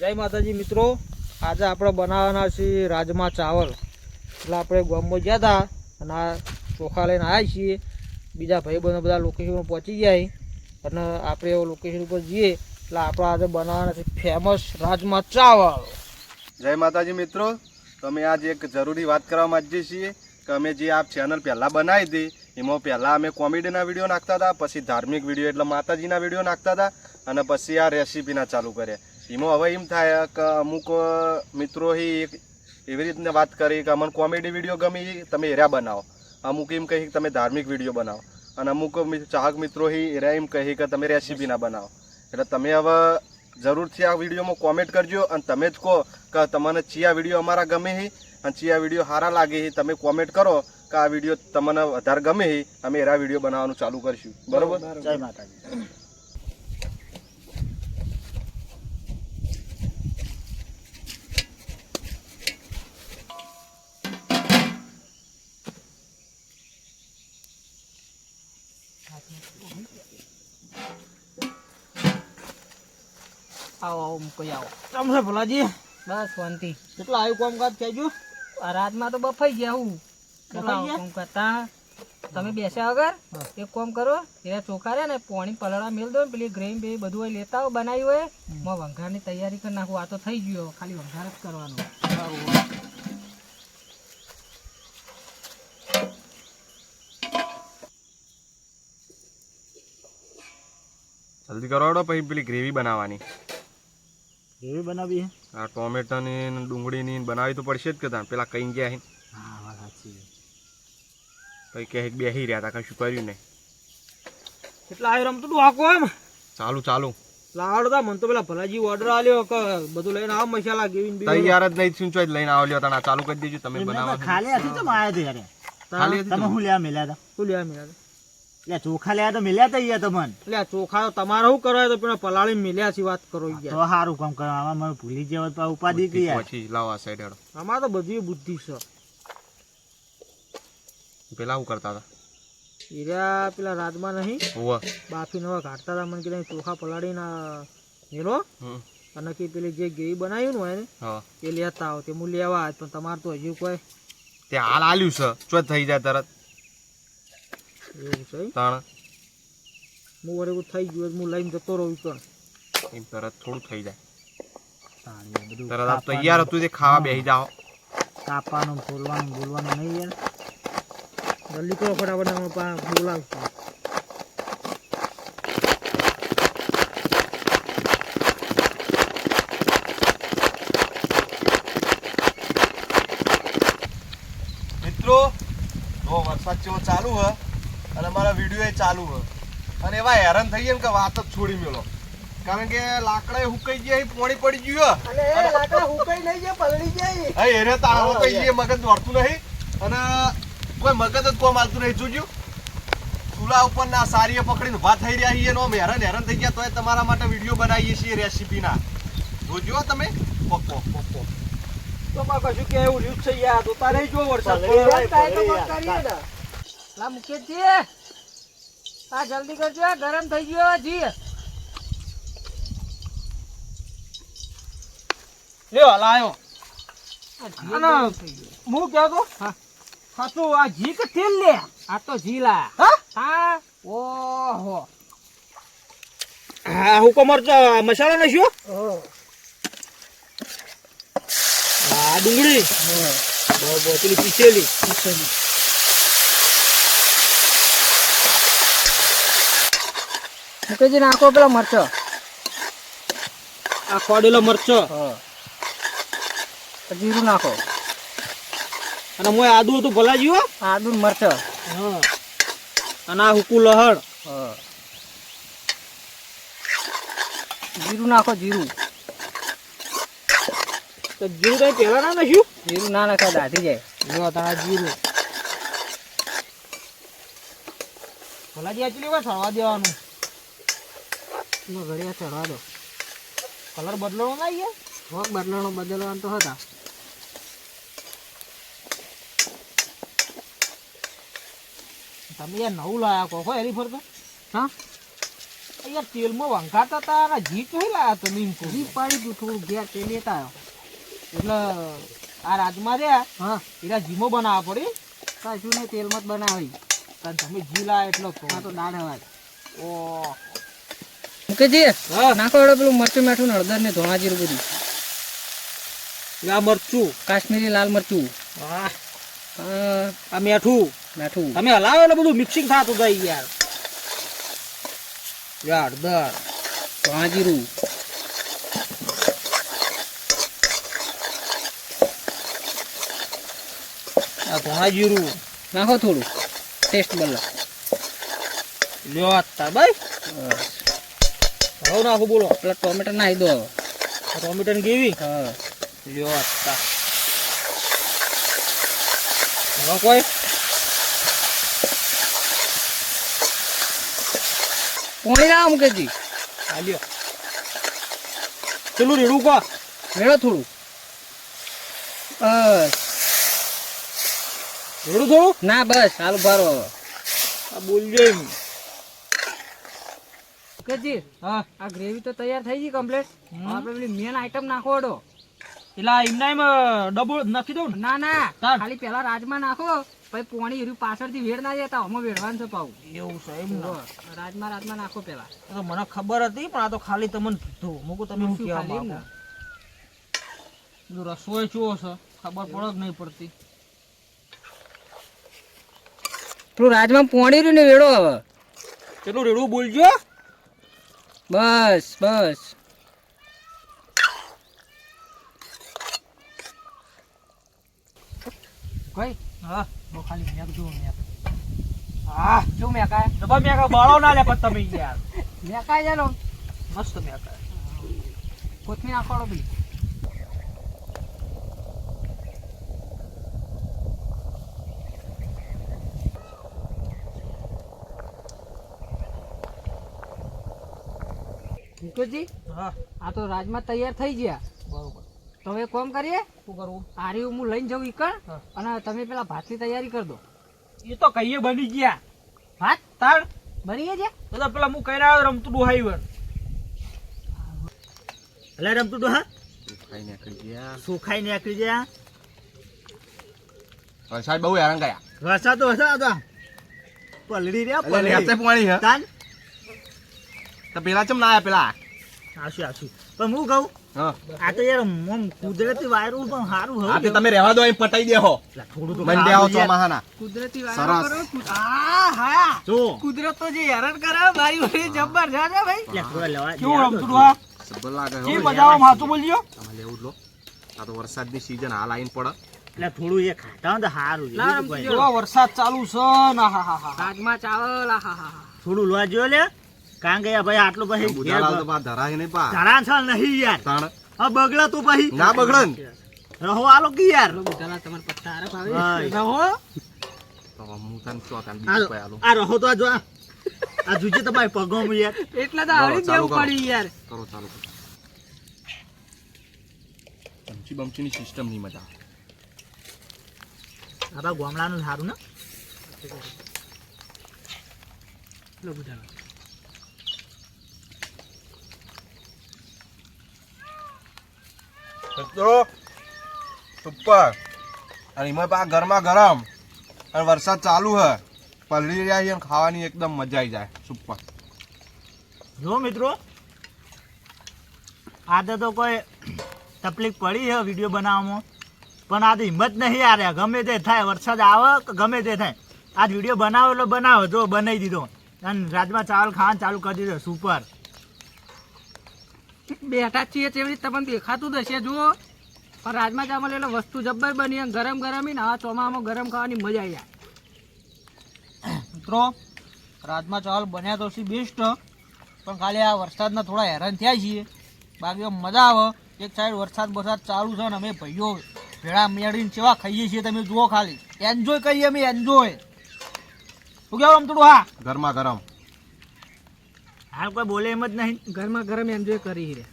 જય માતાજી મિત્રો. આજે આપણે બનાવવાના છીએ રાજમા ચાવલ. એટલે આપણે ગામમાં ગયા હતા અને આ ચોખા લઈને આવ્યા છીએ. બીજા ભાઈબંધો બધા લોકેશન પહોંચી ગયા અને આપણે એવું લોકેશન ઉપર જઈએ, એટલે આપણે આજે બનાવવાના છે ફેમસ રાજમા ચાવલ. જય માતાજી મિત્રો. તમે આજે એક જરૂરી વાત કરવા માંગીએ છીએ કે અમે જે આ ચેનલ પહેલાં બનાવી હતી, એમાં પહેલાં અમે કોમેડીના વીડિયો નાખતા હતા, પછી ધાર્મિક વીડિયો એટલે માતાજીના વીડિયો નાખતા હતા, અને પછી આ રેસીપીના ચાલુ કર્યા. એમાં હવે એમ થાય કે અમુક મિત્રો એક એવી રીતને વાત કરી કે અમને કોમેડી વીડિયો ગમી તમે એરા બનાવો. અમુક એમ કહી તમે ધાર્મિક વીડિયો બનાવો. અને અમુક ચાહક મિત્રો હી એરા એમ કહી કે તમે રેસીપીના બનાવો. એટલે તમે હવે જરૂરથી આ વિડીયોમાં કોમેન્ટ કરજો અને તમે જ કહો કે તમને ચિયા વીડિયો અમારા ગમે અને ચિયા વીડિયો સારા લાગે તમે કોમેન્ટ કરો કે આ વીડિયો તમને વધારે ગમે અમે એરા વીડિયો બનાવવાનું ચાલુ કરીશું. બરોબર. જય માતાજી. આવો આવો મૂકી આવો કેમ છે ભલાજી? બસ શાંતિ. કેટલા આવ્યું કામકાજ કહેજો આ રાતમાં તો બફાઈ ગયા હું. બફાઈ ગયા? કોમ કરતા તમે બેસ્યા વગર? એક કોમ કરો એના ચોખા રે ને પોણી પલળા મેલ દો ને પેલી ગ્રેમ બે બધું હોય લેતા આવો બનાવી હોય. માં વંઘારની તૈયારી કરી નાખું. આ તો થઈ ગયો ખાલી વંઘાર જ કરવાનો. જલ્દી કરો પછી પેલી ગ્રેવી બનાવવાની. એવી બનાવી આ ટોમેટાની ને ડુંગળીની ને બનાવી તો પડશે જ કે તાણ? પેલા કઈ ગયા હે? હા વાત સાચી પછી કહે કે બેસી રહ્યા હતા કશું કર્યું નહીં. કેટલા આવ્યું રમતું તું આખો એમ ચાલુ ચાલુ. લાવડતા મને તો પેલા ભલાજી ઓર્ડર આલ્યો કે બધું લઈને આવ મસાલા ગેવીન બી તૈયાર જ નહીં શું ચોઈ લઈને આવો લ્યો તાણ ચાલુ કરી દેજો તમે બનાવવા ખાલી હતી તો માયા તો યાર. ખાલી હતી તમે હું લેવા મેલ્યા હતા? શું લેવા મેળ્યા લે ચોખા લેવા તો મેલ્યા તા યાર તમને. એટલે ચોખા તમારે શું કરવા તો પેલા પલાળી મેલ્યા છે વાત કરો તો સારું કામ કરવા આમાં મને ભૂલી જાય તો ઉપાધિ કે યાર. પછી લાવા સાઈડ હેડો. આમાં તો બધી બુદ્ધિ છે. પેલા શું કરતા હતા? હીરા પેલા રાતમાં નહીં હોવ. બાફી નવા કાઢતા હતા. મને કીધું ચોખા પલાળીને મેલો. અને કે પેલી જે ગેઈ બનાવ્યું હોય ને હા. એ લેતા આવો. તે હું લેવા પણ તમારે તો હજુ કોઈ તે હાલ આલ્યું છે. ચો થઈ જાય તરત. એવું છે તાણ. હું વળી એવું થઈ ગયું હું લઈને જતો રહું પણ. એમ તરત થોડું થઈ જાય. તરત આ તૈયાર હતું તે ખાવા બેસી જાઓ. કાપવાનું ફોલવાનું બોલવાનું નહીં યાર. જલ્દી કરો ફટાફટ પા બોલાવશું. મિત્રો જો વરસાદ જેવો ચાલુ હ. અને મારા વીડિયો એ ચાલુ હોય. અને એવા હેરાન થઈ ગયા ને કે વાત જ છોડી મેલો. કારણ કે લાકડા હુકાઈ ગયા પોણી પડી ગયું હ. અને લાકડા હુકાઈ નહીં ગયા પલળી ગયા હા એરે તાળો કઈ ગઈ મગજ દોડતું નહીં. અને કોઈ મગજ જ કોઈ માલતું નહીં. જોજ્યું ચૂલા ઉપર ના સારીએ પકડીને ઊભા થઈ રહ્યા છીએ નો હેરાન હેરાન થઈ ગયા તોય તમારા માટે વીડિયો બનાવીએ છીએ રેસીપીના. જોજો તમે. પપ્પો પપ્પો તો માં કશું કે એવું છે યાર. તો તારે જો વરસાદ પડે. જાય, તો કરીએ ને. લા મુકેશજી. આ જલ્દી કરજો ગરમ થઈ ગયો જી. લ્યો, લાયો. આ ગરમ થઈ ગયો. હું કહ્યો તો હા. આ જી કે તેલ લે? આ તો જીલા હા? હા. ઓહો. હા હુકો મરચા મસાલો નાખ્યો? હા ડુંગળી. બરોબર પેલી પીસેલી. મુકેશજી નાખો પેલો મરચો. આ ખોડેલો મરચો. જીરું નાખો. અને મોય આદુ હતું ભલા જીવો આદુ મરચો. અને આ હુકુ લહણ. જીરું નાખો જીરું. તો જીરું કઈ પેલા ના નાખ્યું? જીરું ના નાખાય દાઢી જાય. જો તારા જીરું. ભલાજી actually હવે સળવા દેવાનું. ઘડિયા ચડવા દો. કલર બદલવાનો ના આવીએ હોક બદલવાનો બદલવાનો તો હતા. તમે યાર નવું લાયા કહો એની ફરતો. હા? યાર તેલમાં વંખાતા હતા અને ઘી ચોઈ લાયા તમે કહું ઘી પાડી દઉં થોડું ઘેર તે લેતા આવ્યો. એટલે આ રાજમાં રહ્યા? હા. એના જીમો બનાવવા પડી? કશું નહીં તેલમાં જ બનાવી. કારણ તમે ઘી લાયા એટલો તો દાળ હવા ઓ મુકેજી નાખો હવે પેલું મરચું મેઠું ને હળદર ને ધોણા જીરું બધું. આ મરચું. કાશ્મીરી લાલ મરચું. આ આ મેઠું. મેઠું. તમે હલાવો એટલે બધું મિક્સિંગ થતું જાય યાર. યાર હળદર ધોણા જીરું આ ધોણા જીરું નાખો થોડું. ટેસ્ટ બદલા. લ્યો આત્તા ભાઈ હવે નાખો બોલો. પેલા ટોમેટો નાખી દો ટોમેટો ને કેવી? હા. લ્યો આત્તા હવે કોઈ. પોણી ના મુકેશજી આ લ્યો. પેલું રેડું કો. મેળો થોડું. બસ. રેડું થોડું? ના બસ. હાલ ભારો આ બોલજો એમ. હા. આ ગ્રેવી તો તૈયાર થઈ ગઈ કમ્પ્લીટ આપણે પેલી મેન આઈટમ નાખો અડો એટલે એમના એમ ડબલ નાખી દઉં ના? ના ખાલી પેલા રાજમા નાખો પછી પોણી એર્યું પાછળથી વેડ ના જતા અમે વેડવાનું છે પાવું એવું છે એમ રાજમા રાજમાં નાખો પેલા. તો મને ખબર હતી પણ આ તો ખાલી તમને કીધું. મૂકું તમે શું શું કહેવા માંગો? રસોઈ ચો છે ખબર પડે જ નહીં પડતી. પેલું રાજમાં પોણી રહ્યું ને વેડો હવે. કેટલું રેડું બોલજો. બસ બસ. કઈ હા બહુ ખાલી મેક જો મેક. હા જો મેકાય? ડબ્બા મેં કાંઈ બાળો ના લે પણ તમે યાર. મેકાય જાનો મસ્ત મેં કોથમીર નાખવાડો પેલી મુકુજી હા. આ તો રાજમાં તૈયાર થઈ ગયા. બરોબર. તો હવે કોમ કરીએ? શું કરવું? આરી હું લઈને જઉં ઈકળ અને તમે પેલા ભાતની તૈયારી કરી દો. એ તો કહીએ બની ગયા. ભાત? તાર બની ગયા છે? તો પેલા હું કઈ રહ્યો રમતું ડુહાઈ એટલે રમતું તો ગયા. સુખાઈ નીકળી ગયા. વરસાદ બહુ હેરાન ગયા વરસાદ તો વરસાદ હતો. પલડી રહ્યા પલડી પાણી હે. પેલા ચમ ના આવ્યા પેલા? આવશું આવશું પણ હું કહું હા. આ તો યાર આમ કુદરતી વાયરું પણ સારું આ તે તમે રહેવા દો અહીં પટાઈ દેહો. થોડું તો ખાવાનું યાર. ચોમાહાના. કુદરતી વાયરું કરો આ હા. જો. કુદરત તો જે હેરાન કરે મારી જબ્બર જા જા ભાઈ. થોડા લેવા કેવું રમતું આ સબર લાગે હો. કે મજાવા માથું બોલ્યો? તમે લેવું લો. આ તો વરસાદની સીઝન હાલ આઈન પડે. એટલે થોડું એ ખાતા હોય ને તો સારું. વરસાદ ચાલુ છે ના હા હા હા રાજમાં ચાવલ હા હા હા થોડું લોવા જો લે? કારણ કે ભાઈ આટલું પછી ધરાય નહીં પા ધરા છાલ નહીં યાર. હા બગડા તો પછી. ના બગડે રહો આલો કે યાર. બુધાલા તમારે પત્તા આરે ભાવે ભાઈ. રહો. તો હું તને ચો તને બીજું કોઈ આલું? આ રહો તો આ જો આ. આ જુજે તમારે પગોમાં યાર. એટલે તો આવડી દેવું પડી યાર. કરો ચાલુ કરો. ચમચી બમચીની સિસ્ટમ નહીં મજા. આવે. આ બા ગામડાનું સારું ને. લો ગરમા. ગરમ વરસાદ ચાલુ હે. પલળી રહ્યા ખાવાની એકદમ મજા આવી જાય. સુપર. જો મિત્રો, આજે તો કોઈ તકલીફ પડી છે વીડિયો બનાવવામાં. પણ આજે હિંમત નહીં યાર ગમે તે થાય, વરસાદ આવે કે ગમે તે થાય. આજ વીડિયો બનાવો એટલે બનાવો. જો બનાવી દીધો. અને રાજમાં ચાવલ ખાવાનું ચાલુ કરી દીધો. સુપર. બેઠા છીએ તેવી તમને દેખાતું જ હશે જુઓ. પણ રાજમાં ચાવલ એટલે વસ્તુ જબ્બર બની અને ગરમ ગરમ ને આ ચોમામાં ગરમ ખાવાની મજા આવી જાય. મિત્રો રાજમા ચાવલ બન્યા તો છે બેસ્ટ પણ ખાલી આ વરસાદના થોડા હેરાન થયા છીએ. બાકી આમ મજા આવે. એક સાઈડ વરસાદ વરસાદ ચાલુ છે ને અમે ભાઈઓ ભેળા મેળવીને કેવા ખાઈએ છીએ. તમે જુઓ ખાલી. એન્જોય કરીએ અમે એન્જોય શું કહેવાય આમ થોડું હા? ગરમા ગરમ. હાલ કોઈ બોલે એમ જ નહીં ગરમા ગરમ એન્જોય કરી રે